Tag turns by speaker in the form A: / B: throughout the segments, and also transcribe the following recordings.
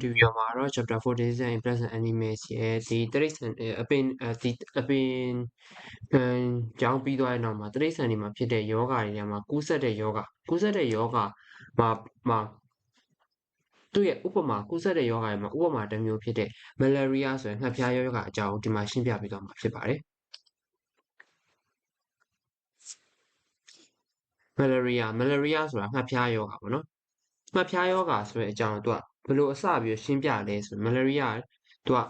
A: ဒီဗီဒီယိုမှာတော့ chapter 4 diseases in plants and animals ရဲ့ဒီတိရစ္ဆာန်အပင်ဒီအပင်အမ်ကြောင်းပြီးသွားတဲ့နောက်မှာတိရစ္ဆာန်တွေမှာဖြစ်တဲ့ယောဂတွေထဲမှာကူးစက်တဲ့ယောဂကူးစက်တဲ့ယောဂမှာမှာသူ့ရဲ့ဥပမာကူးစက်တဲ့ယောဂတွေမှာဥပမာတစ်မျိုးဖြစ်တဲ့ malaria ဆိုရင်ငှက်ဖျားယောဂအကြောင်းဒီမှာရှင်းပြပေးသွားမှာဖြစ်ပါတယ် malaria malaria ဆိုတာငှက်ဖျားယောဂပေါ့နော်ငှက်ဖျားယောဂဆိုတဲ့အကြောင်းသူက ဘယ်လိုအစပြီးရှင်းပြလဲဆို malaria သူက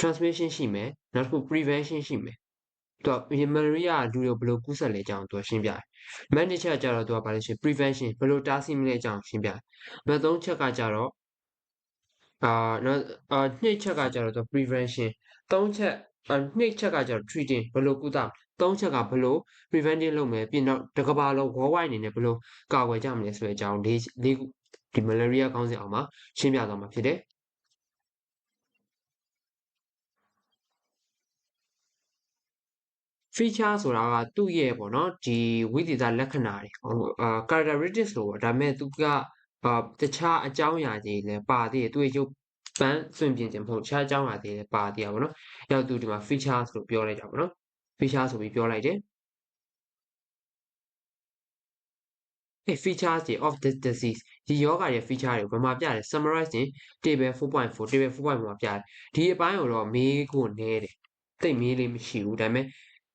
A: transmission ရှိမယ်နောက်တစ်ခု prevention ရှိမယ်သူက malaria လူတွေဘယ်လိုကူးစက်လဲအကြောင်းသူကရှင်းပြတယ်။ manage ချက်ကျတော့သူကဘာလဲဆို prevention ဘယ်လိုတားဆီးမလဲအကြောင်းရှင်းပြတယ်။နောက်သုံးချက်ကကြတော့အာနောက်အာနှစ်ချက်ကကြတော့သူ prevention သုံးချက်နှစ်ချက်ကကြတော့ treating ဘယ်လိုကုသသုံးချက်ကဘယ်လို preventing လုပ်မယ်ပြီးတော့တကဘာလုံး worldwide အနေနဲ့ဘယ်လိုကာကွယ်ကြမလဲဆိုတဲ့အကြောင်းလေးလေးခု ဒီ malaria ခေါင်းစဉ်အောင်မှာရှင်းပြသွားမှာဖြစ်တယ် feature ဆိုတာကသူ့ရဲ့ပေါ့နော်ဒီဝိသေသလက္ခဏာတွေအာ characteristics လို့ပေါ့ဒါပေမဲ့သူကအာတခြားအကြောင်းအရာတွေလည်းပါသေးတယ်သူ့ရဲ့ရုပ်ပန်းစွန့်ပြင်ခြင်းမဟုတ်တခြားအကြောင်းအရာတွေလည်းပါသေးတာပေါ့နော်။ရောက်သူဒီမှာ features လို့ပြောလိုက်တာပေါ့နော်။ feature ဆိုပြီးပြောလိုက်တယ် အဲ features တွေ of this disease ဒီယောဂရဲ့ feature တွေကိုဘယ်မှာပြလဲ summarize ရင် table 4.4 table 4.1မှာပြတယ်ဒီအပိုင်းကိုတော့မေးကိုနဲတယ်တိတ်မေးလေးမရှိဘူးဒါပေမဲ့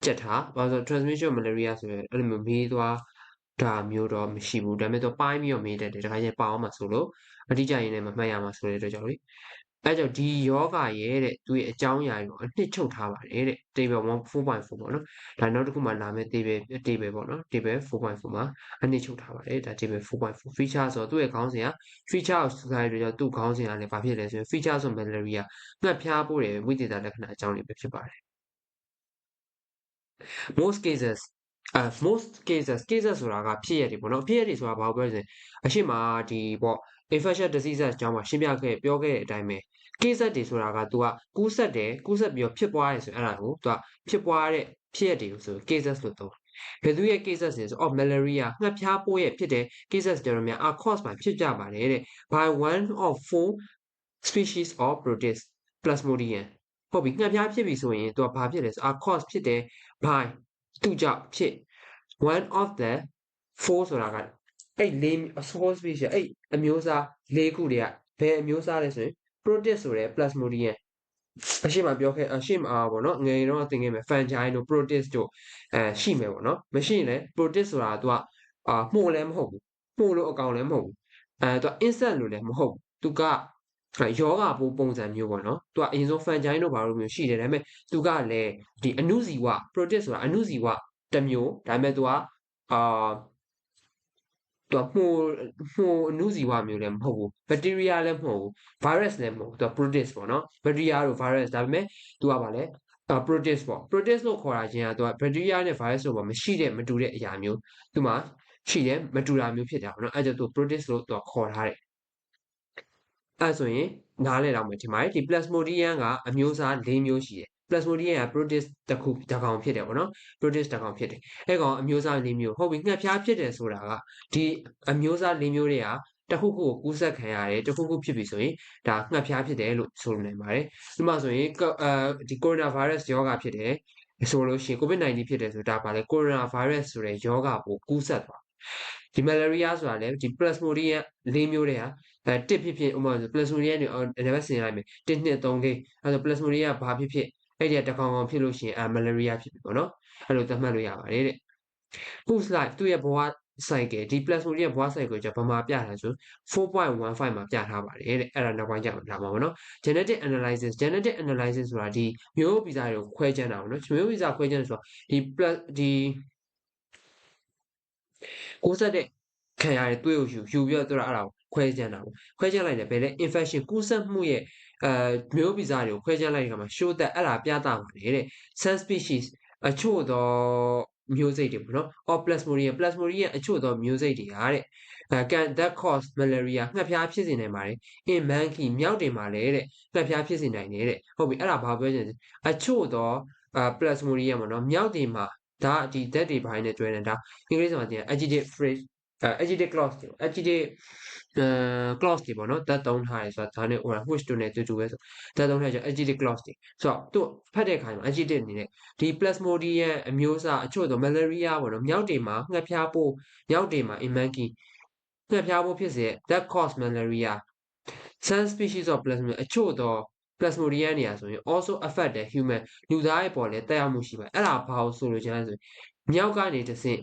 A: ကြက်ထားဘာလို့ဆို transmission malaria ဆိုရင်အဲ့လိုမျိုးမေးသွားဒါမျိုးတော့မရှိဘူးဒါပေမဲ့တော့ပိုင်းပြီးတော့မေးတတ်တယ်ဒါခါကျရင်ပါအောင်မှာဆိုလို့အတိအကျရင်းနဲ့မမှတ်ရမှာဆိုတဲ့အတွက်ကြောင့်လေ အဲကြောင့်ဒီယောဂရဲ့တဲ့သူရဲ့အကြောင်းအရာကိုအနှစ်ချုပ်ထားပါတယ်တဲ့ table 4.4ပေါ့နော်ဒါနောက်တစ်ခုမှလာမယ့် table table ပေါ့နော် table 4.4မှာအနှစ်ချုပ်ထားပါတယ်ဒါ table 4.4 feature ဆိုတော့သူ့ရဲ့ခေါင်းစဉ်က feature ကိုစကားတွေကြောင့်သူ့ခေါင်းစဉ်ကလည်းဘာဖြစ်လဲဆိုရင် feature ဆို malaria ငှက်ဖျားပိုးတဲ့ဝိသေသလက္ခဏာအကြောင်းတွေပဲဖြစ်ပါတယ် most cases အဲ most cases cases ဆိုတာကဖြစ်ရတွေပေါ့နော်ဖြစ်ရတွေဆိုတာဘာလို့ပြောလဲဆိုရင်အရှိမဒီပေါ့ infectious diseases အကြောင်းမှာရှင်းပြခဲ့ပြောခဲ့တဲ့အတိုင်းပဲ case တွေဆိုတာက तू ကကူးစက်တယ်ကူးစက်ပြီးတော့ဖြစ်ပွားတယ်ဆိုရင်အဲ့ဒါကို तू ကဖြစ်ပွားတဲ့ဖြစ်ရတွေကိုဆို cases လို့သုံးဘယ်သူရဲ့ cases လဲဆို of malaria ငှက်ဖျားပိုးရဲ့ဖြစ်တဲ့ cases ကြတော့များ are caused by ဖြစ်ကြပါတယ်တဲ့ by one of four species of protist plasmodium ဟုတ်ပြီငှက်ဖျားဖြစ်ပြီဆိုရင် तू ကဘာဖြစ်လဲဆို are caused ဖြစ်တယ် by သူကြောင့်ဖြစ် one of the four ဆိုတာက အဲ့၄ source species အဲ့အမျိုးအစား၄ခုတွေကဘယ်အမျိုးအစားလဲဆိုရင် protist ဆိုတဲ့ plasmodium အရှိမပြောခဲ့အရှိမအားပေါ့နော်ငယ်တော့သင်ခဲ့မယ် fungi တို့ protist တို့အဲရှိမယ်ပေါ့နော်မရှိရင်လည်း protist ဆိုတာကသူကအာမှုလည်းမဟုတ်ဘူးမှုလို့အကောင်လည်းမဟုတ်ဘူးအဲသူက insect လို့လည်းမဟုတ်ဘူးသူကယောဂပိုးပုံစံမျိုးပေါ့နော်သူကအရင်ဆုံး fungi တို့ဘာလို့မျိုးရှိတယ်ဒါပေမဲ့သူကလည်းဒီအနုဇီဝ protist ဆိုတာအနုဇီဝတစ်မျိုးဒါပေမဲ့သူကအာ သူကမှုမှုအနုဇီဝမျိုးလည်းမဟုတ်ဘူးဘက်တီးရီးယားလည်းမဟုတ်ဘူး virus လည်းမဟုတ်ဘူးသူက protist ပေါ့နော်ဘက်တီးရီးယားတို့ virus ဒါပေမဲ့သူကဗာလဲအာ protist ပေါ့ protist လို့ခေါ်တာချင်းကသူကဘက်တီးရီးယားနဲ့ virus တို့ပေါ့မရှိတဲ့မတူတဲ့အရာမျိုးသူမှရှိတယ်မတူတာမျိုးဖြစ်တာပေါ့နော်အဲကြောင့်သူ protist လို့သူကခေါ်ထားတယ်အဲဆိုရင်နားလဲတော့မယ်ဒီမှာဒီ plasmodium ကအမျိုးအစား၄မျိုးရှိတယ် plasmodium က protist တစ်ခုတစ်ကောင်ဖြစ်တယ်ပေါ့နော် protist တစ်ကောင်ဖြစ်တယ်အဲကောင်အမျိုးအစား၄မျိုးဟုတ်ပြီငှက်ဖျားဖြစ်တယ်ဆိုတာကဒီအမျိုးအစား၄မျိုးတွေကတခုခုကိုကူးစက်ခံရတယ်တခုခုဖြစ်ပြီဆိုရင်ဒါငှက်ဖျားဖြစ်တယ်လို့ဆိုနိုင်ပါတယ်ဒီမှာဆိုရင်အဲဒီ coronavirus ယောဂဖြစ်တယ်ဆိုလို့ရှိရင် covid-19 ဖြစ်တယ်ဆိုဒါပါလေ coronavirus ဆိုတဲ့ယောဂပိုကူးစက်သွားဒီ malaria ဆိုတာလည်းဒီ plasmodium ၄မျိုးတည်းဟာအဲတစ်ဖြစ်ဖြစ်ဥပမာ plasmodium တွေနံပါတ်ဆင်လိုက်မယ်1 2 3 4အဲဆို plasmodium ကဘာဖြစ်ဖြစ် အဲ့ဒီတကောင်ကောင်ဖြစ်လို့ရှိရင်အဲ malaria ဖြစ်ပြီပေါ့နော်အဲ့လိုသတ်မှတ်လို့ရပါတယ်တဲ့ whose life သူ့ရဲ့ဘဝ cycle ဒီ plasmodium ဘဝ cycle ကိုじゃဘာမှပြထားဆို4.15မှာပြထားပါတယ်တဲ့အဲ့ဒါနောက်ပိုင်းကျမှလာမှာပေါ့နော် genetic analysis genetic analysis ဆိုတာဒီမျိုးဗီဇတွေကိုခွဲခြမ်းတာပေါ့နော်မျိုးဗီဇခွဲခြမ်းဆိုတာဒီ plus ဒီကိုးဆက်တဲ့ခံရတဲ့သွေးကိုယူယူပြီးတော့သူကအဲ့ဒါကိုခွဲခြမ်းတာပေါ့ခွဲခြမ်းလိုက်တယ်ဘယ်လဲ infection ကူးစက်မှုရဲ့ အဲမျိုးဗီဇတွေကိုခွဲခြမ်းလိုက်တဲ့အခါမှာ show that အဲ့ဒါပြသပါတယ်တဲ့ some species အချို့သောမျိုးစိတ်တွေပေါ့နော် or plasmodium plasmodium အချို့သောမျိုးစိတ်တွေဟာတဲ့ can that cause malaria ငှက်ဖျားဖြစ်စေနိုင်ပါတယ် in monkey မြောက်တွေမှာလည်းတဲ့ငှက်ဖျားဖြစ်စေနိုင်တယ်တဲ့ဟုတ်ပြီအဲ့ဒါဘာပြောချင်လဲအချို့သော plasmodium ပေါ့နော်မြောက်တွေမှာဒါဒီ that တွေဘိုင်းနဲ့တွဲနေတာအင်္ဂလိပ်စာမှာတင် adjective phrase အဲ adjective clause တွေ adjective အဲ clause တွေပေါ့နော်ဓာတ်သုံးထားတယ်ဆိုတာဒါနဲ့ဟို which တို့နဲ့တူတူပဲဆိုဓာတ်သုံးထားကြ adjective clause တွေဆိုတော့သူဖတ်တဲ့အခါမှာ adjective အနေနဲ့ဒီ plasmodium အမျိုးအစားအချို့တော့ malaria ပေါ့နော်မြောက်တွေမှာငှက်ဖျားပိုးမြောက်တွေမှာ imanki ငှက်ဖျားပိုးဖြစ်စေ that cause malaria some species of plasmodium အချို့တော့ plasmodium နေရာဆိုရင် also affect the human လူသားရဲ့ပေါ်လည်းတက်ရောက်မှုရှိပါတယ်အဲ့ဒါဘာလို့ဆိုလို့ကျန်လဲဆိုရင်မြောက်ကနေတစ်ဆင့်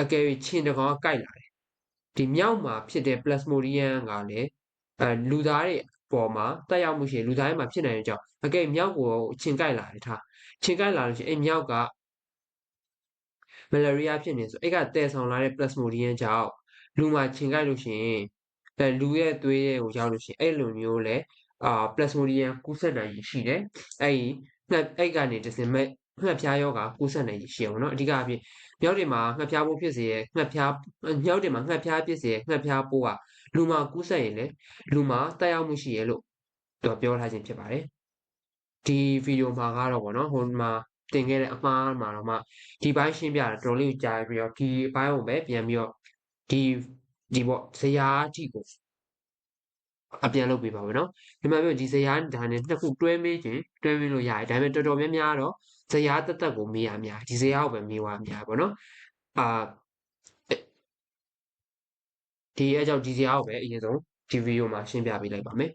A: အကယ်၍ခြင်တကောင်ကိုက်လာတယ်ဒီမြောက်မှာဖြစ်တဲ့ plasmodium ကလည်းအဲလူသားတွေပေါ်မှာတက်ရောက်မှုရှိရင်လူသားတွေမှာဖြစ်နိုင်တဲ့အကြောင်းအကယ်မြောက်ကိုခြင်ကိုက်လာတယ်ထားခြင်ကိုက်လာလို့ရှိရင်အဲ့မြောက်က malaria ဖြစ်နေဆိုအဲ့ကတည်ဆောင်လာတဲ့ plasmodium ကြောင့်လူမှာခြင်ကိုက်လို့ရှိရင်အဲလူရဲ့သွေးရဲ့ကိုရောက်လို့ရှိရင်အဲ့လိုမျိုးလဲအာ plasmodium ကူးစက်နိုင်ရှိတယ်အဲ့ဒီငှက်အဲ့ကနေတစ်စင်မဲ့ငှက်ဖျားယောဂကူးစက်နိုင်ရှိရပါတော့အဓိကအဖြစ် မြောက်တွေမှာငှက်ဖျားပိုးဖြစ်စေရဲ့ငှက်ဖျားမြောက်တွေမှာငှက်ဖျားဖြစ်စေရဲ့ငှက်ဖျားပိုးကလူမှာကူးစက်ရင်လေလူမှာတက်ရောက်မှုရှိရလို့သူပြောထားခြင်းဖြစ်ပါတယ်ဒီဗီဒီယိုမှာကတော့ဗောနော်ဟိုမှာတင်ခဲ့တဲ့အမှားမှာတော့မှဒီဘိုင်းရှင်းပြတာတော်တော်လေးကြားပြီးတော့ဒီဘိုင်းကိုပဲပြန်ပြီးတော့ဒီဒီပေါ့ဇရာအထိကိုအပြန်လုပ်ပေးပါမယ်နော်ဒီမှာပြောဒီဇရာဒါနဲ့နှစ်ခုတွဲမေးခြင်းတွဲမေးလို့ရတယ်ဒါပေမဲ့တော်တော်များများတော့ ဇရာတက်တက်ကိုမေးရများဒီဇရာကိုပဲမေးရများပေါ့နော်အာဒီအကြောင်းဒီဇရာကိုပဲအရင်ဆုံးဒီဗီဒီယိုမှာရှင်းပြပေးလိုက်ပါမယ်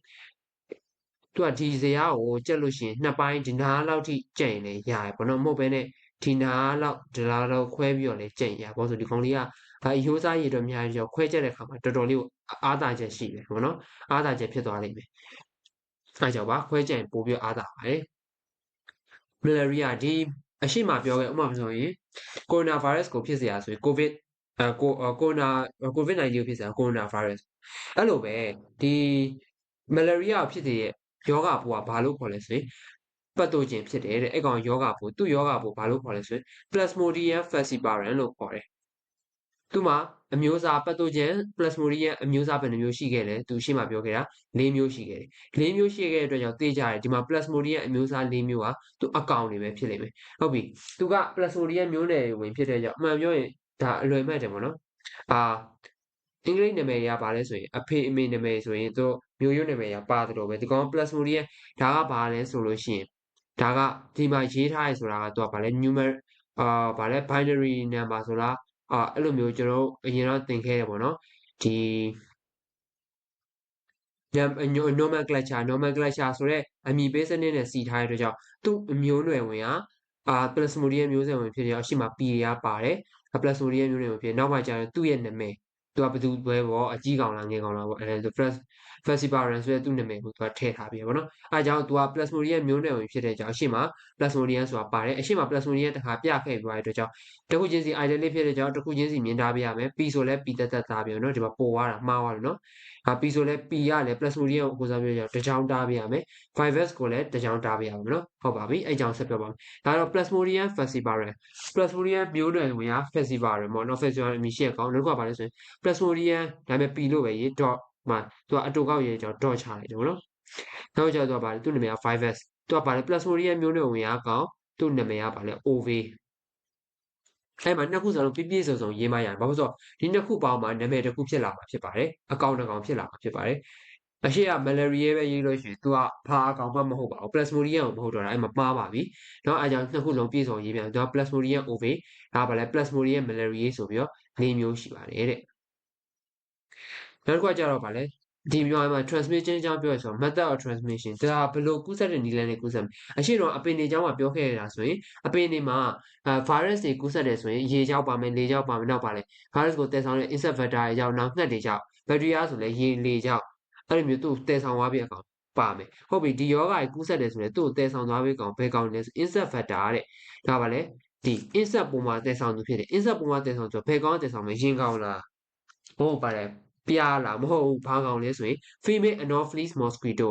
A: သူကဒီဇရာကိုကြက်လို့ရှိရင်နှစ်ပိုင်းဒီနားလောက်ထိကြက်ရင်လည်းရတယ်ပေါ့နော်မဟုတ်ဘဲနဲ့ဒီနားလောက်ဒီနားလောက်ခွဲပြီးတော့လည်းကြက်ရပါဆိုဒီကောင်လေးကအဲရိုးစားရည်တော့အများကြီးရောခွဲချက်တဲ့ခါမှာတော်တော်လေးကိုအားသာချက်ရှိတယ်ပေါ့နော်အားသာချက်ဖြစ်သွားလိမ့်မယ်အဲကြောင့်ပါခွဲချက်ပို့ပြီးအားသာပါတယ် malaria ဒီအရှိမပြောခဲ့ဥပမာဆိုရင် coronavirus ကိုဖြစ်စရာဆိုရင် covid အဲ corona covid 19ကိုဖြစ်စရာ coronavirus အဲ့လိုပဲဒီ malaria ဖြစ်တဲ့ယောဂပိုးကဘာလို့ခေါ်လဲဆိုရင်ပတ်တိုဂျင်ဖြစ်တယ်တဲ့အဲ့ကောင်ယောဂပိုးသူ့ယောဂပိုးဘာလို့ခေါ်လဲဆိုရင် plasmodium falciparum လို့ခေါ်တယ် သူမှာအမျိုးအစား pathogen plasmodium အမျိုးအစားဘယ်နှမျိုးရှိခဲ့လဲသူရှင်းမှာပြောခဲ့တာ၄မျိုးရှိခဲ့တယ်၄မျိုးရှိခဲ့တဲ့အတွက်ကြောင့်သိကြတယ်ဒီမှာ plasmodium အမျိုးအစား၄မျိုးကသူအကောင်တွေပဲဖြစ်လိမ့်မယ်ဟုတ်ပြီသူက plasmodium မျိုးနယ်ဝင်ဖြစ်တဲ့ကြောင့်အမှန်ပြောရင်ဒါအလွယ်မဲ့တယ်ပေါ့နော်အာအင်္ဂလိပ်နာမည်ရပါလဲဆိုရင်အဖေအမေနာမည်ဆိုရင်သူမျိုးရိုးနာမည်ရပါတယ်လို့ပဲဒီကောင် plasmodium ဒါကဘာလဲဆိုလို့ရှိရင်ဒါကဒီမှာရေးထားရဆိုတာကသူကဘာလဲ numer အာဘာလဲ binary number ဆိုလား အာအဲ့လိုမျိုးကျွန်တော်တို့အရင်တော့သင်ခဲ့ရပေါ့နော်ဒီ nomenclature nomenclature ဆိုတော့အမည်ပေးစနစ်နဲ့စီထားတဲ့အတွက်ကြောင့်သူ့မျိုးနွယ်ဝင်ကအာ plasmodium မျိုးဆက်ဝင်ဖြစ်တဲ့အရှိမ P ရပါတယ် plasmodium မျိုးနွယ်ဝင်ဖြစ်နောက်မှကျတော့သူ့ရဲ့နာမည်သူကဘယ်သူပဲပေါ့အကြီးကောင်လားငယ်ကောင်လားပေါ့အဲ falciparum ဆိုတဲ့သူ့နာမည်ကိုသူကထည့်ထားပြီးပေါ့နော်အဲကြောင့်သူက plasmodium မျိုးနွယ်ဝင်ဖြစ်တဲ့အကြောင်းအရှိမ plasmodium ဆိုတာပါတယ်အရှိမ plasmodium တခါပြခဲ့ပြီးတဲ့အတွက်ကြောင့်တခုချင်းစီ identity ဖြစ်တဲ့ကြောင့်တခုချင်းစီမြင်ထားပြရမယ် p ဆိုလဲ p တက်တက်သားပြီးတော့နော်ဒီမှာပေါ်သွားတာမှားသွားတယ်နော်ဟာ p ဆိုလဲ p ရလဲ plasmodium ကိုကိုစားပြရအောင်တကြောင်တားပြရမယ် virus ကိုလည်းတကြောင်တားပြရမယ်နော်ဟုတ်ပါပြီအဲကြောင့်ဆက်ပြောပါမယ်ဒါတော့ plasmodium falciparum plasmodium မျိုးနွယ်ဝင်က falciparum ပေါ့နော် falciparum အမည်ရှိရကောင်နောက်ကပါလဲဆိုရင် plasmodium ဒါပေမဲ့ p လို့ပဲရေး dot မှာသူကအတူကောက်ရေးကြောင့် dot ချလိုက်တယ်ဗောနော်နောက်ကျတော့ဗာလေသူ့နာမည်က virus သူကဗာလေ plasmodium မျိုးနွယ်ဝင်ကကောင်သူ့နာမည်ကဗာလေ OV အဲ့မှာနှစ်ခုစလုံးပြည့်ပြည့်စုံစုံရေးမှရတယ်ဘာလို့ဆိုတော့ဒီနှစ်ခုပေါင်းမှာနာမည်တစ်ခုဖြစ်လာမှာဖြစ်ပါတယ်အကောင်တစ်ကောင်ဖြစ်လာမှာဖြစ်ပါတယ်အရှိက malaria ပဲရေးလို့ရှိရင် तू ကဘာအကောင်မှမဟုတ်ပါဘူး plasmodium ကိုမဟုတ်တော့တာအဲ့မှာမှားပါပြီเนาะအဲကြောင့်နှစ်ခုလုံးပြည့်စုံရေးပြန် तू က plasmodium ovi ဒါပါလဲ plasmodium malaria ဆိုပြီးတော့၄မျိုးရှိပါတယ်တဲ့ နောက်တစ်ခုကကြတော့ဗာလဲဒီမြန်မာမှာ transmission အကြောင်းပြောရဆို method of transmission ဒါဘယ်လိုကူးစက်တဲ့နည်းလမ်းနဲ့ကူးစက်မလဲအရှိတော့အပင်တွေအကြောင်းမှာပြောခဲ့ရတာဆိုရင်အပင်တွေမှာအဲ virus တွေကူးစက်တယ်ဆိုရင်ရေကြောက်ပါမယ်လေကြောက်ပါမယ်နောက်ပါလဲ virus ကိုတည်ဆောင်တဲ့ insect vector တွေကြောင့်နောက်ငှက်တွေကြောင့် bacteria ဆိုလဲရေလေကြောင့်အဲ့လိုမျိုးသူ့တည်ဆောင်သွားပြီးအကောင်ပါမယ်ဟုတ်ပြီဒီယောဂါကြီးကူးစက်တယ်ဆိုရင်သူ့ကိုတည်ဆောင်သွားပြီးကောင်ဘယ်ကောင်လဲဆို insect vector တဲ့ဒါပါလဲဒီ insect ပုံမှာတည်ဆောင်သူဖြစ်တယ် insect ပုံမှာတည်ဆောင်ဆိုဘယ်ကောင်တည်ဆောင်မလဲရင်ကောင်လားဟုတ်ပါတယ် ပြားလားမဟုတ်ဘူးဘာကောင်လဲဆိုရင် female anopheles mosquito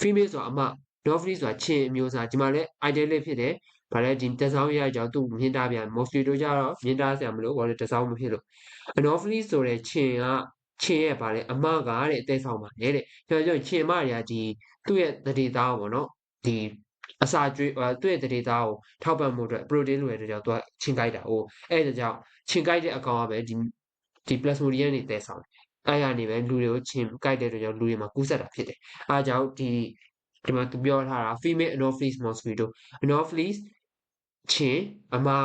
A: female ဆိုတာအမ anopheles ဆိုတာခြင်အမျိုးအစားဒီမှာလဲ ideal ဖြစ်တယ်ဗါလဲဒီတစောင်းရကြောင့်သူ့မြင်တာပြန် mosquito ကြတော့မြင်တာဆရာမလို့ဘာလဲတစောင်းမဖြစ်လို့ anopheles ဆိုတဲ့ခြင်ကခြင်ရဲ့ဗါလဲအမကတဲ့အသေးဆောင်ပါလေတဲ့ကျွန်တော်ခြင်မတွေကဒီသူ့ရဲ့တတိသားပေါ့နော်ဒီအစာကျွေးသူ့ရဲ့တတိသားကိုထောက်ပံ့မှုအတွက် protein လိုရတဲ့ကြောင့်သူကချင်းကြိုက်တာဟိုအဲ့ဒါကြောင့်ချင်းကြိုက်တဲ့အကောင်ကပဲဒီဒီ plasmodium တွေတည်ဆောင်တယ် အဲ့ရနေပဲလူတွေကိုချင်းကိုက်တဲ့အတွက်ကြောင့်လူတွေမှာကူးစက်တာဖြစ်တယ်အားကြောင့်ဒီဒီမှာသူပြောထားတာ female anopheles mosquito anopheles ချင်းအမက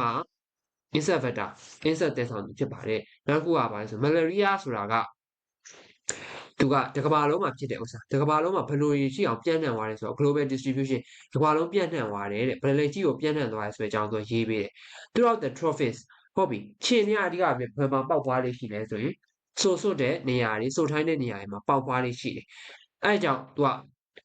A: insect vector insect တည်ဆောင်သူဖြစ်ပါတယ်နောက်တစ်ခုကပါလဲဆို malaria ဆိုတာကသူကတကဘာလုံးမှာဖြစ်တဲ့ဥစ္စာတကဘာလုံးမှာဘယ်လိုရှိအောင်ပြန့်နှံ့သွားလဲဆိုတော့ global distribution တကဘာလုံးပြန့်နှံ့သွားတယ်တဲ့ဘယ်လေကြီးကိုပြန့်နှံ့သွားလဲဆိုတဲ့အကြောင်းသူရေးပေးတယ် throughout the tropics ဟုတ်ပြီခြေနေရအဓိကဘယ်မှာပေါက်ပွားလေးရှိလဲဆိုရင် ဆိုဆွတ်တဲ့နေရာတွေဆိုထိုင်းတဲ့နေရာတွေမှာပေါက်ပွားလေးရှိတယ်အဲအကြောင်းသူက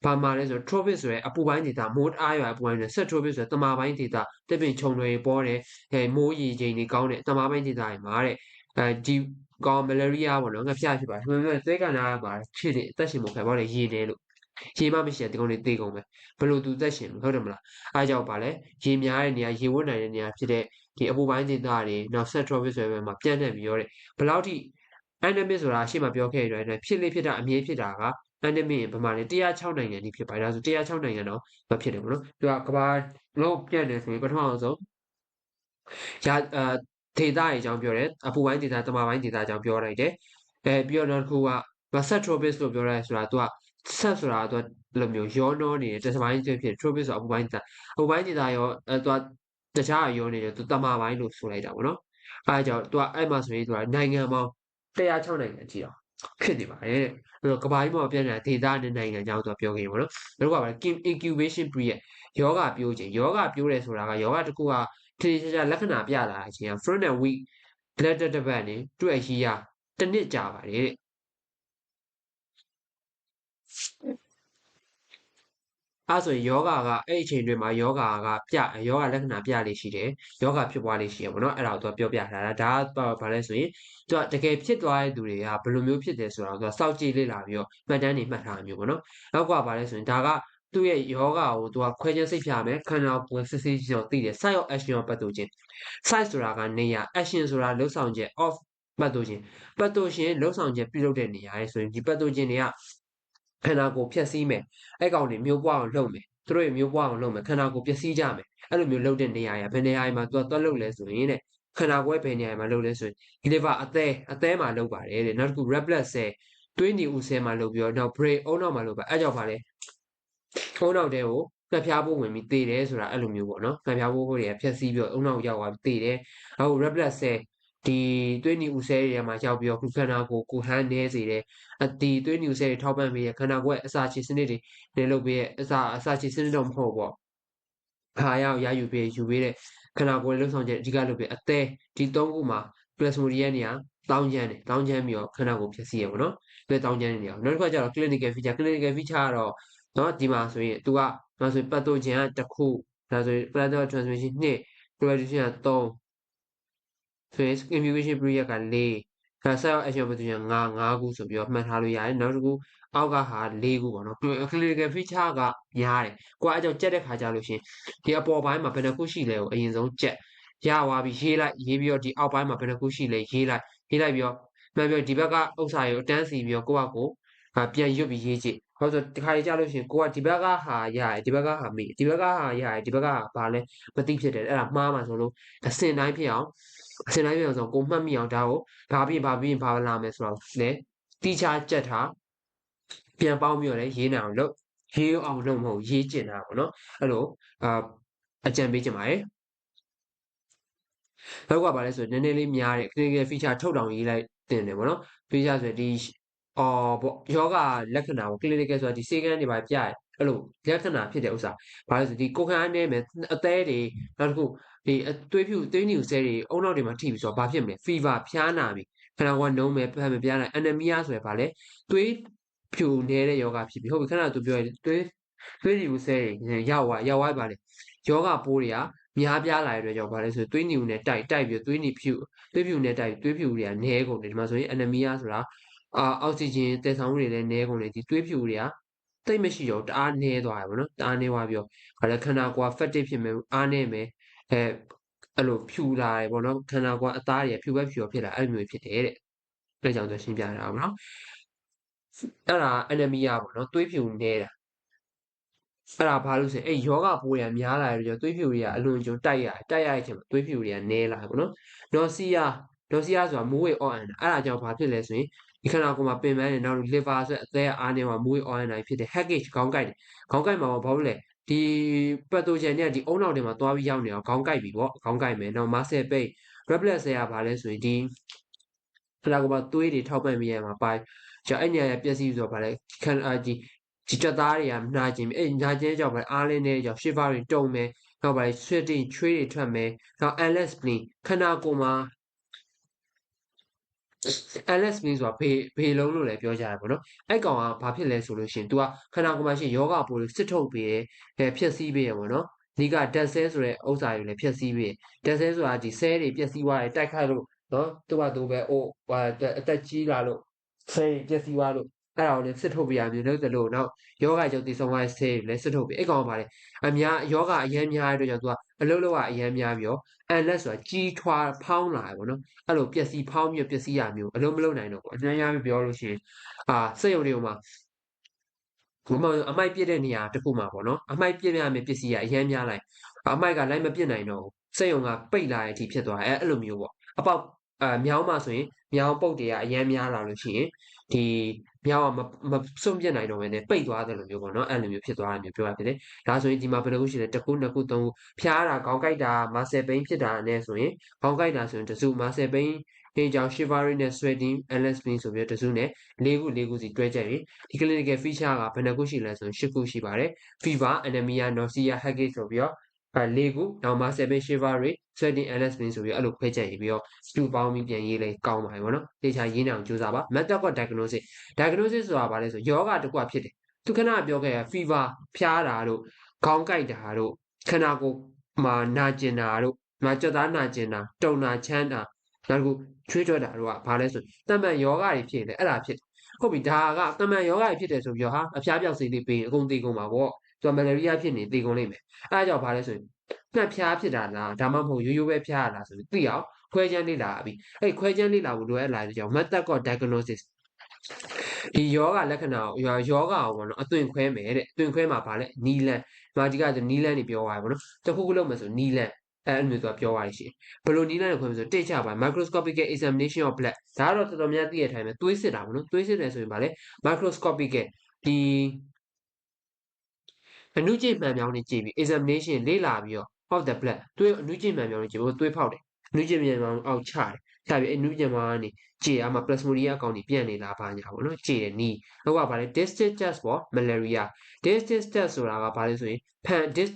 A: ဘာမှလဲဆိုတော့ tropic ဆိုရဲအပူပိုင်းဒေသမိုးအားရွာအပူပိုင်းတွေ set tropic ဆိုရဲတမာပိုင်းဒေသတပင်ခြုံတွေပေါ်တယ်အဲမိုးရီချိန်တွေကောင်းတဲ့တမာပိုင်းဒေသတွေမှာတဲ့အဲဒီကောင်းမလာရီးယားပေါ့နော်ငါဖျားဖြစ်ပါတယ်မှန်မှန်သဲကနာပါဖြစ်တယ်အသက်ရှင်ဖို့ခံပေါ့လေရေနေလို့ရေမမရှိတဲ့ဒီကောင်တွေသေကုန်ပဲဘယ်လိုသူသက်ရှင်ဟုတ်တယ်မလားအားကြောင့်ပါလဲရေများတဲ့နေရာရေဝတ်နိုင်တဲ့နေရာဖြစ်တဲ့ဒီအပူပိုင်းဒေသတွေနောက် set tropic ဆိုရဲမှာပြန့်နှံ့ပြီးတော့တဲ့ဘယ်လောက်ထိ endemic ဆိုတာအရှိမပြောခဲ့ရတဲ့ဖြစ်လေဖြစ်တာအမြဲဖြစ်တာက endemic ဗမာလေ106နိုင်ငံဒီဖြစ်ပါတယ်ဒါဆို106နိုင်ငံတော့မဖြစ်တယ်ပေါ့နော်သူကကဘာလုံးပြန့်တယ်ဆိုရင်ပထမအောင်ဆုံးရာအာဒေတာအကြောင်းပြောတယ်အပူပိုင်းဒေတာတမပိုင်းဒေတာအကြောင်းပြောလိုက်တယ်အဲပြီးတော့နောက်တစ်ခုက Basset Tropics လို့ပြောရဲဆိုတာသူကဆက်ဆိုတာသူကလိုမျိုးရောနှောနေတယ်တစပိုင်းဖြစ်ဖြစ် Tropics ဆိုအပူပိုင်းဒေတာအပူပိုင်းဒေတာရောအဲသူကတခြားရောနေတယ်သူတမပိုင်းလို့ဆိုလိုက်တာပေါ့နော်အဲအကြောင်းသူကအဲ့မှာဆိုရင်သူကနိုင်ငံပေါင်း 106နိုင်ငံကြည့်တော့ဖြစ်နေပါတယ်တဲ့အဲ့တော့ကဘာကြီးမှာပြန်နေတာဒေတာနဲ့နိုင်ငံကြောင်းသူပြောခဲ့ပါတော့နောက်ကပါ incubation period ယောဂပြိုးခြင်းယောဂပြိုးတယ်ဆိုတာကယောဂတစ်ခုကထထချာလက္ခဏာပြလာခြင်းက front and weak bladder တစ်ပတ်နေတွေ့ရှိရတစ်နှစ်ကြာပါတယ်တဲ့ အဲဆိုရင်ယောဂကအဲ့အချိန်တွင်မှာယောဂကပြယောဂလက္ခဏာပြလေးရှိတယ်ယောဂဖြစ်ပွားလေးရှိရပေါ့နော်အဲ့ဒါကိုသူပြောပြထားတာဒါကဘာလဲဆိုရင်သူကတကယ်ဖြစ်သွားတဲ့သူတွေကဘယ်လိုမျိုးဖြစ်တယ်ဆိုတာကိုသူကစောင့်ကြည့်လေ့လာပြီးတော့မှတ်တမ်းတွေမှတ်ထားမျိုးပေါ့နော်နောက်ကဘာလဲဆိုရင်ဒါကသူ့ရဲ့ယောဂကိုသူကခွဲခြားစိတ်ဖြာမယ်ခန္ဓာကိုယ်စစ်စစ်ကြောသိတယ် site of action ကိုပတ်တူခြင်း site ဆိုတာကနေရာ action ဆိုတာလှုပ်ဆောင်ချက် off ပတ်တူခြင်းပတ်တူခြင်းလှုပ်ဆောင်ချက်ပြုလုပ်တဲ့နေရာလေဆိုရင်ဒီပတ်တူခြင်းတွေက ခန္ဓာကိုယ်ဖြည့်ဆည်းမယ်အဲ့ကောင်တွေမျိုးပွားအောင်လုပ်မယ်သူတို့ရဲ့မျိုးပွားအောင်လုပ်မယ်ခန္ဓာကိုယ်ပျက်စီးကြမယ်အဲ့လိုမျိုးလုပ်တဲ့နေရာရဘယ်နေရာမှာသူကသွားလုပ်လဲဆိုရင်တဲ့ခန္ဓာကိုယ်ဘယ်နေရာမှာလုပ်လဲဆိုရင် liver အသဲအသဲမှာလုပ်ပါတယ်တဲ့နောက်တစ်ခု red blood cell သွေးနီဦးဆဲမှာလုပ်ပြီးတော့နောက် brain အုံနောက်မှာလုပ်ပါအဲ့ကြောင့်ပါလေအုံနောက်တဲကိုငှက်ဖျားဖို့ဝင်ပြီးတည်တယ်ဆိုတာအဲ့လိုမျိုးပေါ့နော်ငှက်ဖျားဖို့တွေကဖြက်စီးပြီးတော့အုံနောက်ရောက်သွားပြီးတည်တယ်အခု red blood cell ဒီသွေးနီဦးဆဲတွေမှာရောက်ပြီးတော့ခန္ဓာကိုယ်ကိုဟန်းနေစေတယ်အဒီသွေးနီဦးဆဲတွေထောက်ပံ့ပြီးရခန္ဓာကိုယ်အစာချေစနစ်တွေနေလုပ်ပြီးအစာအစာချေစနစ်တော့မဟုတ်ပေါ့ခါရောက်ရယူပြီးယူပြီးတဲ့ခန္ဓာကိုယ်လှုပ်ဆောင်ချက်အဓိကလုပ်ပြီးအသေးဒီသုံးခုမှာ plasmodium နေရာတောင်းချမ်းတယ်တောင်းချမ်းပြီးတော့ခန္ဓာကိုယ်ဖြစ်စီရပေါ့နော်ဒီတောင်းချမ်းနေရနောက်တစ်ခါကျတော့ clinical feature clinical feature ကတော့နော်ဒီမှာဆိုရင် तू ကဒါဆိုရင် pathogen ကတစ်ခုဒါဆိုရင် plasma transmission 2 production က3 ဆိုရင် incubation period က4ဒါ cell action pathogen 5 5ခုဆိုပြီးတော့မှတ်ထားလို့ရတယ်နောက်တစ်ခုအောက်ကဟာ၄ခုပေါ့နော် clinical feature ကများတယ်ကိုကအဲကြောင့်ကြက်တဲ့ခါကြလို့ရှင်ဒီအပေါ်ပိုင်းမှာဘယ်နှခုရှိလဲကိုအရင်ဆုံးကြက်ရသွားပြီးရေးလိုက်ရေးပြီးတော့ဒီအောက်ပိုင်းမှာဘယ်နှခုရှိလဲရေးလိုက်ရေးလိုက်ပြီးတော့မှန်ပြီးဒီဘက်ကဥစ္စာကိုတန်းစီပြီးတော့ကိုကကိုပြန်ရွတ်ပြီးရေးကြည့်ဟောဆိုဒီခါကြီးကြလို့ရှင်ကိုကဒီဘက်ကဟာရတယ်ဒီဘက်ကဟာမေးဒီဘက်ကဟာရတယ်ဒီဘက်ကဟာဘာလဲမသိဖြစ်တယ်အဲ့ဒါမှားမှဆိုလို့အစင်တိုင်းဖြစ်အောင် အစင်တိုင်းဖြစ်အောင်ဆိုကိုမှတ်မိအောင်ဒါကိုဘာပြီးဘာပြီးဘာလာမယ်ဆိုတော့လေတီချာကြက်ထားပြန်ပေါင်းပြီးတော့လည်းရေးနိုင်အောင်လုပ်ရေးအောင်လုပ်မဟုတ်ရေးကျင်တာပေါ့နော်အဲ့လိုအာအကြံပေးချင်ပါတယ်နောက်ကပါလဲဆိုနည်းနည်းလေးများတဲ့ clinical feature ထုတ်တောင်ရေးလိုက်တင်တယ်ပေါ့နော် feature ဆိုဒီအော်ပေါ့ယောဂလက္ခဏာပေါ့ clinical ဆိုတာဒီစေကန်းတွေပါပြရဲ အဲ့လိုလက္ခဏာဖြစ်တဲ့ဥစ္စာဘာလို့ဆိုဒီကိုခန်းနဲ့မယ်အသေးတွေနောက်တစ်ခုဒီအသွေးဖြူသွေးညူဆဲတွေအုံနောက်တွေမှာထိပြီဆိုတော့ဘာဖြစ်မလဲ fever ဖျားနာပြီခန္ဓာကိုယ်ကနှုံးမယ်ဖက်မပြားနိုင် anemia ဆိုရယ်ဘာလဲသွေးဖြူနေတဲ့ယောဂဖြစ်ပြီဟုတ်ပြီခဏသူပြောရင်သွေးသွေးညူဆဲတွေရောက်သွားရောက်သွားပါလေယောဂပိုးတွေကများပြားလာတဲ့အတွက်ကြောင့်ဘာလဲဆိုသွေးညူနဲ့တိုက်တိုက်ပြီးသွေးညူဖြူသွေးဖြူနဲ့တိုက်သွေးဖြူတွေကနည်းကုန်တယ်ဒီမှာဆိုရင် anemia ဆိုတာအာအောက်ဆီဂျင်တည်ဆောင်မှုတွေလည်းနည်းကုန်တယ်ဒီသွေးဖြူတွေက တိတ်မရှိတော့တအားနည်းသွားတယ်ဗောနော်တအားနည်းသွားပြီးတော့ဘာလဲခန္ဓာကိုယ် fatty ဖြစ်မယ်အားနည်းမယ်အဲအဲ့လိုဖြူလာတယ်ဗောနော်ခန္ဓာကိုယ်အသားတွေဖြူပဲဖြူရောဖြစ်လာအဲ့လိုမျိုးဖြစ်တယ်တဲ့အဲ့ကြောင့်သူရှင်းပြတာဗောနော်အဲ့ဒါ anemia ပေါ့နော်သွေးဖြူနေတာအဲ့ဒါဘာလို့ဆိုရင်အဲ့ယောဂပိုးရများလာတယ်ကြောသွေးဖြူတွေကအလွန်ကျွံတိုက်ရတိုက်ရတဲ့အချိန်မှာသွေးဖြူတွေကနည်းလာပေါ့နော်နော်စီယာ nausea ဆိုတာမူးဝေအော့အန်တာအဲ့ဒါကြောင့်ဘာဖြစ်လဲဆိုရင် ဒီခန္ဓာကိုယ်မှာပင်ပန်းနေနောက် liver ဆိုအသေးအားနေမှာမူးဝေအော့အန်တာဖြစ်တယ် hackage ခေါင်းကိုက်တယ်ခေါင်းကိုက်မှာဘာလို့လဲဒီ pathogen เนี่ยဒီအုံနောက်တွေမှာသွားပြီးရောက်နေအောင်ခေါင်းကိုက်ပြီပေါ့ခေါင်းကိုက်မယ်နောက် muscle pain red blood cell ကဘာလဲဆိုရင်ဒီခန္ဓာကိုယ်မှာသွေးတွေထောက်ပံ့ပြီးရမှာပါကြောင့်အဲ့နေရာပျက်စီးဆိုတော့ဘာလဲခန္ဓာဒီဒီကြက်သားတွေကနှာကျင်ပြီအဲ့နှာကျင်ကြောင့်ဘာအားလင်းနေကြောင့် shiver တွေတုံမယ်နောက်ဘာလဲ sweating ချွေးတွေထွက်မယ်နောက် endless spleen ခန္ဓာကိုယ်မှာ endless spleen ဆိုတာဘေဘေလုံးလို့လည်းပြောကြတယ်ပေါ့နော်အဲ့ကောင်ကဘာဖြစ်လဲဆိုလို့ရှိရင် तू ကခန္ဓာကိုယ်မှာရှိယောဂပိုးတွေစစ်ထုတ်ပေးတယ်အဲဖြည့်ဆည်းပေးရပေါ့နော်ဒီက dead cell ဆိုတဲ့ဥစ္စာတွေလည်းဖြည့်ဆည်းပေးတယ် dead cell ဆိုတာဒီ cell တွေပျက်စီးသွားတယ်တိုက်ခိုက်လို့နော်သူကသူပဲအိုးဟိုအသက်ကြီးလာလို့ cell တွေပျက်စီးသွားလို့အဲ့ဒါကိုလည်းစစ်ထုတ်ပြရမျိုးလို့တယ်လို့နောက်ယောဂကြောင့်တည်ဆုံသွားတဲ့ cell တွေလည်းစစ်ထုတ်ပြအဲ့ကောင်ကပါလေအများယောဂအရင်များတဲ့အတွက်ကြောင့်သူက အလုံးလုံးကအရင်များပြီးတော့ unless ဆိုတာကြီးထွားဖောင်းလာတယ်ပေါ့နော်အဲ့လိုပျက်စီးဖောင်းပြီးပျက်စီးရမျိုးအလုံးမလုံးနိုင်တော့ဘူးအများများပြောလို့ရှိရင်အာစက်ရုံတွေမှာဘုမအမိုက်ပြစ်တဲ့နေရာတခုမှာပေါ့နော်အမိုက်ပြစ်ရမယ်ပစ္စည်းကအရင်များလိုက်အမိုက်ကလိုက်မပြစ်နိုင်တော့ဘူးစက်ရုံကပိတ်လာတဲ့အထိဖြစ်သွားတယ်အဲ့လိုမျိုးပေါ့အပေါက်အဲမြောင်းမှဆိုရင်မြောင်းပုတ်တွေကအရင်များလာလို့ရှိရင် ဒီမြောင်းကမစွန့်ပြစ်နိုင်တော့ဘဲနဲ့ပိတ်သွားတယ်လို့မျိုးပေါ့နော်အဲ့လိုမျိုးဖြစ်သွားတယ်မျိုးပြောရဖြစ်တယ်ဒါဆိုရင်ဒီမှာဘယ်လိုခုရှိလဲတစ်ခုနှစ်ခုသုံးခုဖျားတာခေါင်းကိုက်တာမာဆယ်ပိန်းဖြစ်တာနဲ့ဆိုရင်ခေါင်းကိုက်တာဆိုရင်တစုမာဆယ်ပိန်းဒီကြောင့် shivering နဲ့ sweating endless pain ဆိုပြီးတစုနဲ့၄ခု၄ခုစီတွဲချက်ရင်ဒီ clinical feature ကဘယ်နှခုရှိလဲဆိုရင်၈ခုရှိပါတယ် fever anemia nausea headache ဆိုပြီးတော့ အဲ၄ခုနောက်မှာ7 shivery sweating endless pain ဆိုပြီးအဲ့လိုခွဲချက်ရေးပြီးတော့စတူပေါင်းပြီးပြန်ရေးလိုက်ကောင်းပါတယ်ဗောနော်တေချာရေးနေအောင်ကြိုးစားပါ method of diagnosis diagnosis ဆိုတာဘာလဲဆိုယောဂတစ်ခုဖြစ်တယ်သူခဏပြောခဲ့ရ fever ဖျားတာတို့ခေါင်းကိုက်တာတို့ခန္ဓာကိုယ်မှာနာကျင်တာတို့မှာကြက်သားနာကျင်တာတုံနာချမ်းတာနောက်တစ်ခုချွေးထွက်တာတို့ကဘာလဲဆိုတမန်ယောဂတွေဖြစ်တယ်အဲ့ဒါဖြစ်ဟုတ်ပြီဒါကတမန်ယောဂတွေဖြစ်တယ်ဆိုပြီးတော့ဟာအဖျားပြောက်စိလေးပေးရင်အကုန်သိကုန်ပါဗော သူကမလာရီးယားဖြစ်နေသိကုန်လိမ့်မယ်အဲဒါကြောင့်ဘာလဲဆိုရင်ငှက်ဖျားဖြစ်တာလားဒါမှမဟုတ်ရိုးရိုးပဲဖျားရလားဆိုပြီးသိအောင်ခွဲချမ်းလေ့လာပြီအဲ့ခွဲချမ်းလေ့လာဖို့လိုအပ်လာတဲ့ကြောင့် method of diagnosis ဒီယောဂလက္ခဏာကိုယောဂကိုပေါ့နော်အသွင်ခွဲမယ်တဲ့အသွင်ခွဲမှာဗာလဲနီလန်မာဒီကဆိုနီလန်နေပြောသွားတယ်ပေါ့နော်တခုခုလုံးမယ်ဆိုနီလန်အဲအဲ့လိုမျိုးသူကပြောသွားရရှိဘယ်လိုနီးလန်းကိုခွဲမဆိုတိတ်ချပါ microscopic examination of blood ဒါကတော့တော်တော်များသိရတဲ့အတိုင်းပဲသွေးစစ်တာပေါ့နော်သွေးစစ်တယ်ဆိုရင်ဗာလဲ microscopic ဒီ အနုကျင့်မှန်ပြောင်းနေကြည့်ပြီး examination လေ့လာပြီးတော့ of the blood သွေးအနုကျင့်မှန်ပြောင်းနေကြည့်ပြီးသွေးဖောက်တယ်အနုကျင့်မှန်ပြောင်းအောက်ချတယ်ချပြီးအနုကျင့်မှန်ကနေကြည့်အားမှာ plasmodium အကောင်ကြီးပြန့်နေလားဘာညာပေါ့နော်ကြည့်တယ်နီးနောက်ကဗာလဲ district test for malaria district test ဆိုတာကဗာလဲဆိုရင်ဖန် dis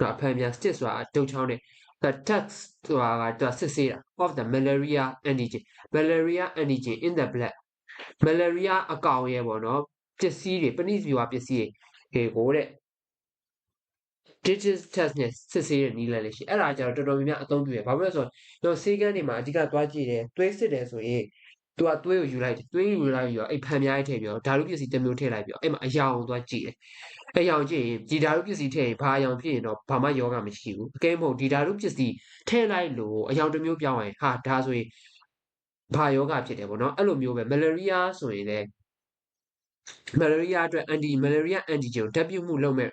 A: တော့ဖန်ပြန် stick ဆိုတာဒုတ်ချောင်းနဲ့ the test ဆိုတာကသူစစ်ဆေးတာ of the malaria antigen malaria antigen in the blood malaria အကောင်ရဲ့ပေါ့နော်ပစ္စည်းတွေပဏိစီဝါပစ္စည်းတွေ ကိုတဲ့ digit test နဲ့စစ်ဆေးတဲ့နည်းလမ်းလေးရှိအဲ့ဒါကြတော့တော်တော်များများအသုံးပြုရဘာဖြစ်လဲဆိုတော့ကျွန်တော်ဆေးကန်းတွေမှာအဓိကသွားကြည့်တယ်သွေးစစ်တယ်ဆိုရင်သူကသွေးကိုယူလိုက်တယ်သွေးယူလိုက်ပြီးတော့အဲ့ဖန်ပြားရေးထည့်ပြီးတော့ဓာတုပစ္စည်းတစ်မျိုးထည့်လိုက်ပြီးတော့အဲ့မှာအယောင်သွားကြည့်တယ်အယောင်ကြည့်ရင်ဒီဓာတုပစ္စည်းထည့်ရင်ဘာအယောင်ဖြစ်ရင်တော့ဘာမှယောဂမရှိဘူးအကဲမဟုတ်ဒီဓာတုပစ္စည်းထည့်လိုက်လို့အယောင်တစ်မျိုးပြောင်းရင်ဟာဒါဆိုရင်ဘာယောဂဖြစ်တယ်ပေါ့နော်အဲ့လိုမျိုးပဲ malaria ဆိုရင်လည်း malaria အတွက် anti malaria antigen ကိုဓာတ်ပြုမှုလုပ်မဲ့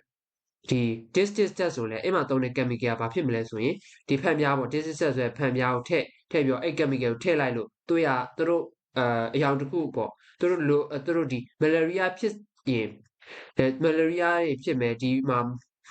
A: ဒီ distance test ဆိုလဲအဲ့မှာသုံးတဲ့ chemical ကဘာဖြစ်မလဲဆိုရင်ဒီဖန်ပြားပေါ့ distance test ဆိုတဲ့ဖန်ပြားကိုထည့်ထည့်ပြီးတော့အဲ့ chemical ကိုထည့်လိုက်လို့သူရသူတို့အအယောင်တစ်ခုပေါ့သူတို့လိုသူတို့ဒီ malaria ဖြစ်ရင်အဲ malaria တွေဖြစ်မယ်ဒီမှာ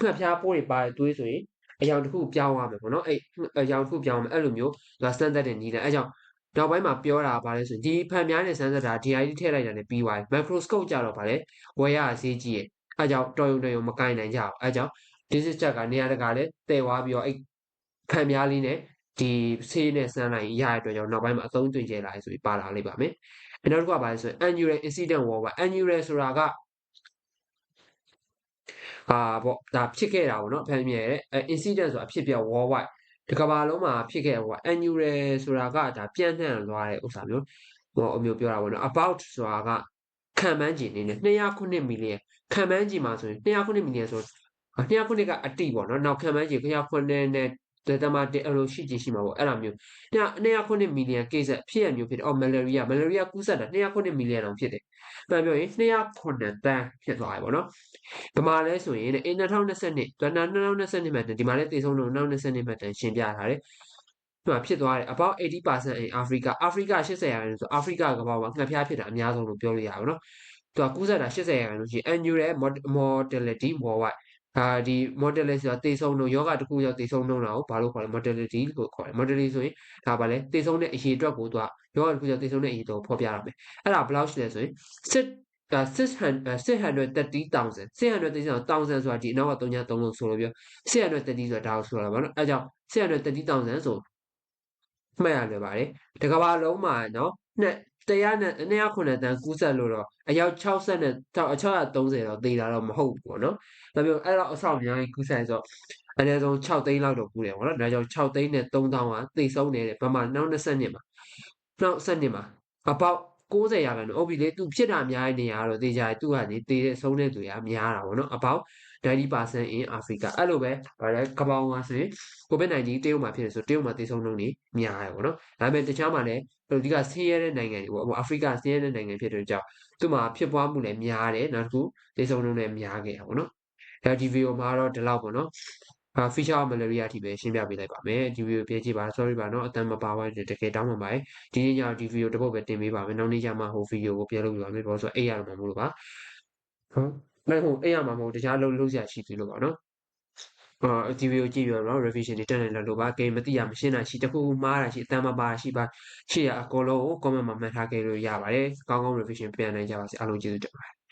A: ငှက်ဖျားပိုးတွေပါတဲ့သွေးဆိုရင်အယောင်တစ်ခုပြောင်းရမယ်ပေါ့နော်အဲ့အယောင်တစ်ခုပြောင်းမယ်အဲ့လိုမျိုးဒါစမ်းသပ်တဲ့နည်းလမ်းအဲ့ကြောင့် နောက်ပိုင်းမှာပြောတာဗာလဲဆိုရင်ဒီဖန်များနဲ့စမ်းသပ်တာ DID ထည့်လိုက်တာနဲ့ပြီးသွားပြီ microscope ကြတော့ဗာလဲဝယ်ရဈေးကြီးရဲ့အဲကြောင့်တော်ရုံတော်ရုံမကင်နိုင်ကြအောင်အဲကြောင့် disease check ကနေရာတကာလဲတည်သွားပြီးတော့အဲ့ဖန်များလေးနဲ့ဒီဆေးနဲ့စမ်းလိုက်ရတဲ့အတွက်ကြောင့်နောက်ပိုင်းမှာအသုံးသွင်းကြလာဆိုပြီးပါလာလိမ့်ပါမယ်။နောက်တစ်ခုကဘာလဲဆိုရင် annual incident worldwide annual ဆိုတာကအာပေါ့ဒါဖြစ်ခဲ့တာပေါ့နော်ဖန်မြဲတဲ့ incident ဆိုတာဖြစ်ပြ worldwide ဒီကမ္ဘာလုံးမှာဖြစ်ခဲ့ဟို annual ဆိုတာကဒါပြန့်နှံ့သွားတဲ့ဥစ္စာမျိုးဟိုအမျိုးပြောတာပေါ့နော် about ဆိုတာကခံမှန်းကြည့်နေနဲ့209မီလီယံခံမှန်းကြည့်မှာဆိုရင်209မီလီယံဆို209ကအတိပေါ့နော်နောက်ခံမှန်းကြည့်209နဲ့ ဒေတာမာတေအလိုရှိကြည့်ရှိမှာပေါ့အဲ့လိုမျိုး209မီလီယံ case ဖြစ်ရမျိုးဖြစ်တယ်အော် malaria malaria ကူးစက်တာ209မီလီယံတောင်ဖြစ်တယ်။ပြန်ပြောရင်209တန်းဖြစ်သွားပြီပေါ့နော်။ဗမာလဲဆိုရင်2022 2022မှတ်တန်ဒီမှာလဲတည်ဆုံးလို့2022မှတ်တန်ရှင်းပြထားတယ်ဒီမှာဖြစ်သွားတယ် about 80% in Africa Africa 80ရာခိုင်နှုန်းဆို Africa ကမ္ဘာမှာငှက်ဖျားဖြစ်တာအများဆုံးလို့ပြောလို့ရပါတော့သူကကူးစက်တာ80ရာခိုင်နှုန်းရှိ annual mortality worldwide အာဒီ mortality ဆိုတာသေဆုံးနှုန်းယောဂတစ်ခုရောက်သေဆုံးနှုန်းတာကိုဘာလို့ခေါ်လဲ mortality လို့ခေါ်တယ် mortality ဆိုရင်ဒါပါလဲသေဆုံးတဲ့အရေအတွက်ကိုသူကယောဂတစ်ခုရောက်သေဆုံးတဲ့အရေအတွက်ကိုဖော်ပြရမယ်အဲ့ဒါဘယ်လောက်ရှိလဲဆိုရင်စစ်600 630,000 630,000ဆိုတာဒီအနောက်က303လို့ဆိုလို့ပြော630ဆိုတာဒါကိုဆိုရတာပါနော်အဲကြောင့်630,000ဆိုမှတ်ရလွယ်ပါတယ်တကဘာလုံးမှာနော်နှစ် တရားနဲ့209တန်ကူးဆက်လို့တော့အယောက်60နဲ့630တော့သေတာတော့မဟုတ်ဘူးပေါ့နော်။ဒါပြောအဲ့တော့အဆောက်အများကြီးကူးဆက်ဆိုတော့အနည်းဆုံး6သိန်းလောက်တော့ကူးတယ်ပေါ့နော်။ဒါကြောင့်6သိန်းနဲ့3000ဟာသေဆုံးနေတယ်ဗမာနောက်20နှစ်မှာ။နောက်10နှစ်မှာအပေါက်90ရာခိုင်နှုန်းဟုတ်ပြီလေသူဖြစ်တာအများကြီးနေရတော့သေချာတယ်သူကနေသေတဲ့ဆုံးတဲ့သူကများတာပေါ့နော်။အပေါက် 90%in Africa အဲ့လိုပဲဗါလဲကပောင်ကဆိုရင် COVID-19 တရုတ်မှာဖြစ်နေဆိုတရုတ်မှာသေဆုံးနှုန်းတွေများရပေါ့နော်ဒါပေမဲ့တခြားမှာလည်းတို့ဒီကဆင်းရဲတဲ့နိုင်ငံတွေပေါ့အာဖရိကဆင်းရဲတဲ့နိုင်ငံဖြစ်တဲ့ကြောင့်သူမှာဖြစ်ပွားမှုလည်းများတယ်နောက်တစ်ခုသေဆုံးနှုန်းလည်းများခဲ့ရပေါ့နော်ဒါဒီဗီဒီယိုမှာတော့ဒီလောက်ပေါ့နော်အာ feature of malaria အထိပဲရှင်းပြပေးလိုက်ပါမယ်ဒီဗီဒီယိုပြကြည့်ပါ sorry ပါနော်အတန်မပါပါတကယ်တောင်းပန်ပါတယ်ဒီနေ့ညဒီဗီဒီယိုတစ်ပုဒ်ပဲတင်ပေးပါမယ်နောက်နေ့ညမှာဟိုဗီဒီယိုကိုပြန်လုပ်ပြပါမယ်ဘာလို့ဆိုတော့အဲ့ရတော့မလို့ပါဟုတ် မဲ့ဟိုအိတ်ရမှာမဟုတ်တခြားလုံးလုံးစရာရှိသေးလို့ပါနော်အာဒီဗီဒီယိုကြည့်ပြီးတော့ revision တွေတက်နေလို့ပါကိမသိရမရှင်းတာရှိတခုခုမှားတာရှိအတန်မပါရှိပါရှိရအကုန်လုံးကို comment မှာမှတ်ထားခဲ့လို့ရပါတယ်ကောင်းကောင်း revision ပြန်နိုင်ကြပါစေအားလုံးကျေးဇူးတင်ပါတယ်